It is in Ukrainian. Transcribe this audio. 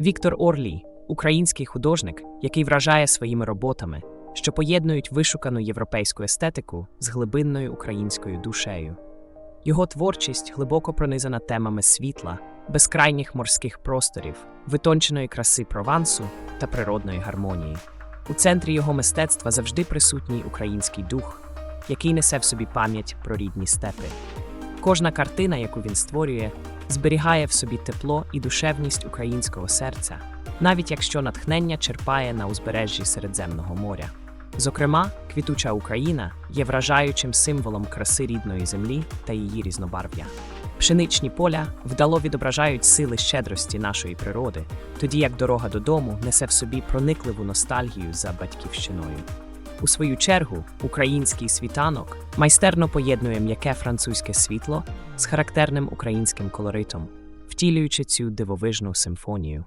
Віктор Орлій український художник, який вражає своїми роботами, що поєднують вишукану європейську естетику з глибинною українською душею. Його творчість глибоко пронизана темами світла, безкрайніх морських просторів, витонченої краси Провансу та природної гармонії. У центрі його мистецтва завжди присутній український дух, який несе в собі пам'ять про рідні степи. Кожна картина, яку він створює, зберігає в собі тепло і душевність українського серця, навіть якщо натхнення черпає на узбережжі Середземного моря. Зокрема, квітуча Україна є вражаючим символом краси рідної землі та її різнобарв'я. Пшеничні поля вдало відображають сили щедрості нашої природи, тоді як дорога додому несе в собі проникливу ностальгію за батьківщиною. У свою чергу, український світанок майстерно поєднує м'яке французьке світло з характерним українським колоритом, втілюючи цю дивовижну симфонію.